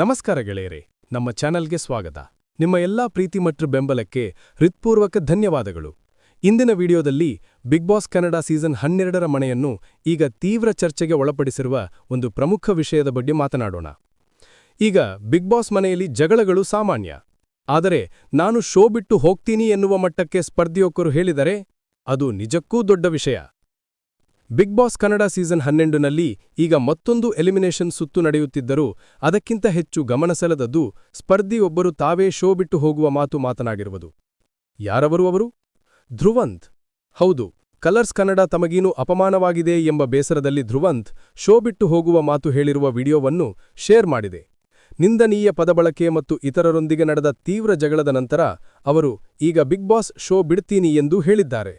ನಮಸ್ಕಾರ ಗೆಳೆಯರೇ, ನಮ್ಮ ಚಾನೆಲ್ಗೆ ಸ್ವಾಗತ. ನಿಮ್ಮ ಎಲ್ಲಾ ಪ್ರೀತಿ ಮತ್ತು ಬೆಂಬಲಕ್ಕೆ ಹೃತ್ಪೂರ್ವಕ ಧನ್ಯವಾದಗಳು. ಇಂದಿನ ವಿಡಿಯೋದಲ್ಲಿ ಬಿಗ್ ಬಾಸ್ ಕನ್ನಡ ಸೀಸನ್ ಹನ್ನೆರಡರ ಮನೆಯನ್ನು ಈಗ ತೀವ್ರ ಚರ್ಚೆಗೆ ಒಳಪಡಿಸಿರುವ ಒಂದು ಪ್ರಮುಖ ವಿಷಯದ ಬಗ್ಗೆ ಮಾತನಾಡೋಣ. ಈಗ ಬಿಗ್ ಬಾಸ್ ಮನೆಯಲ್ಲಿ ಜಗಳಗಳು ಸಾಮಾನ್ಯ. ಆದರೆ ನಾನು ಶೋ ಬಿಟ್ಟು ಹೋಗ್ತೀನಿ ಎನ್ನುವ ಮಟ್ಟಕ್ಕೆ ಸ್ಪರ್ಧಿಯೊಕ್ಕರು ಹೇಳಿದರೆ ಅದು ನಿಜಕ್ಕೂ ದೊಡ್ಡ ವಿಷಯ. ಬಿಗ್ ಬಾಸ್ ಕನ್ನಡ ಸೀಸನ್ ಹನ್ನೆರಡನಲ್ಲಿ ಈಗ ಮತ್ತೊಂದು ಎಲಿಮಿನೇಷನ್ ಸುತ್ತು ನಡೆಯುತ್ತಿದ್ದರೂ ಅದಕ್ಕಿಂತ ಹೆಚ್ಚು ಗಮನಸೆಳೆದದ್ದು ಸ್ಪರ್ಧಿಯೊಬ್ಬರು ತಾವೇ ಶೋ ಬಿಟ್ಟು ಹೋಗುವ ಮಾತು ಮಾತನಾಗಿರುವುದು. ಯಾರವರು ಅವರು? ಧ್ರುವಂತ್. ಹೌದು, ಕಲರ್ಸ್ ಕನ್ನಡ ತಮಗೇನು ಅಪಮಾನವಾಗಿದೆ ಎಂಬ ಬೇಸರದಲ್ಲಿ ಧ್ರುವಂತ್ ಶೋ ಬಿಟ್ಟು ಹೋಗುವ ಮಾತು ಹೇಳಿರುವ ವಿಡಿಯೋವನ್ನು ಶೇರ್ ಮಾಡಿದೆ. ನಿಂದನೀಯ ಪದಬಳಕೆ ಮತ್ತು ಇತರರೊಂದಿಗೆ ನಡೆದ ತೀವ್ರ ಜಗಳದ ನಂತರ ಅವರು, ಈಗ ಬಿಗ್ ಬಾಸ್ ಶೋ ಬಿಡ್ತೀನಿ ಎಂದು ಹೇಳಿದ್ದಾರೆ.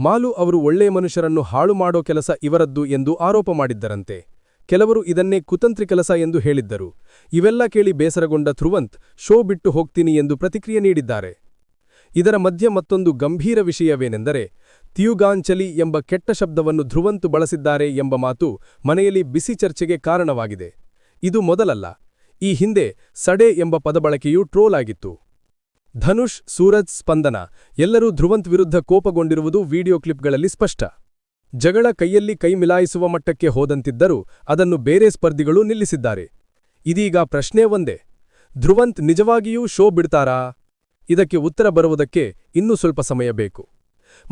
ಮಾಲು ಅವರು ಒಳ್ಳೆ ಮನುಷ್ಯರನ್ನು ಹಾಳು ಮಾಡೋ ಕೆಲಸ ಇವರದ್ದು ಎಂದು ಆರೋಪ ಮಾಡಿದ್ದರಂತೆ. ಕೆಲವರು ಇದನ್ನೇ ಕುತಂತ್ರಿ ಕೆಲಸ ಎಂದು ಹೇಳಿದ್ದರು. ಇವೆಲ್ಲ ಕೇಳಿ ಬೇಸರಗೊಂಡ ಧ್ರುವಂತ್, ಶೋ ಬಿಟ್ಟು ಹೋಗ್ತೀನಿ ಎಂದು ಪ್ರತಿಕ್ರಿಯೆ ನೀಡಿದ್ದಾರೆ. ಇದರ ಮಧ್ಯೆ ಮತ್ತೊಂದು ಗಂಭೀರ ವಿಷಯವೇನೆಂದರೆ, ತಿಯುಗಾಂಚಲಿ ಎಂಬ ಕೆಟ್ಟ ಶಬ್ದವನ್ನು ಧ್ರುವಂತು ಬಳಸಿದ್ದಾರೆ ಎಂಬ ಮಾತು ಮನೆಯಲ್ಲಿ ಬಿಸಿ ಚರ್ಚೆಗೆ ಕಾರಣವಾಗಿದೆ. ಇದು ಮೊದಲಲ್ಲ. ಈ ಹಿಂದೆ ಸಡೆ ಎಂಬ ಪದಬಳಕೆಯೂ ಟ್ರೋಲ್ ಆಗಿತ್ತು. ಧನುಷ್ ಸೂರಜ್ ಸ್ಪಂದನ. ಎಲ್ಲರೂ ಧ್ರುವಂತ್ ವಿರುದ್ಧ ಕೋಪಗೊಂಡಿರುವುದು ವಿಡಿಯೋ ಕ್ಲಿಪ್ಗಳಲ್ಲಿ ಸ್ಪಷ್ಟ. ಜಗಳ ಕೈಯಲ್ಲಿ ಕೈ ಮಿಲಾಯಿಸುವ ಮಟ್ಟಕ್ಕೆ ಹೋದಂತಿದ್ದರೂ ಅದನ್ನು ಬೇರೆ ಸ್ಪರ್ಧಿಗಳು ನಿಲ್ಲಿಸಿದ್ದಾರೆ. ಇದೀಗ ಪ್ರಶ್ನೆ ಒಂದೇ. ಧ್ರುವಂತ್ ನಿಜವಾಗಿಯೂ ಶೋ ಬಿಡ್ತಾರಾ? ಇದಕ್ಕೆ ಉತ್ತರ ಬರುವುದಕ್ಕೆ ಇನ್ನೂ ಸ್ವಲ್ಪ ಸಮಯ ಬೇಕು.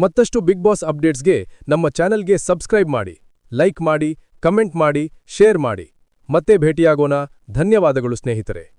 ಮತ್ತಷ್ಟು ಬಿಗ್ ಬಾಸ್ ಅಪ್ಡೇಟ್ಸ್ಗೆ ನಮ್ಮ ಚಾನೆಲ್ಗೆ ಸಬ್ಸ್ಕ್ರೈಬ್ ಮಾಡಿ, ಲೈಕ್ ಮಾಡಿ, ಕಮೆಂಟ್ ಮಾಡಿ, ಶೇರ್ ಮಾಡಿ. ಮತ್ತೆ ಭೇಟಿಯಾಗೋಣ. ಧನ್ಯವಾದಗಳು ಸ್ನೇಹಿತರೆ.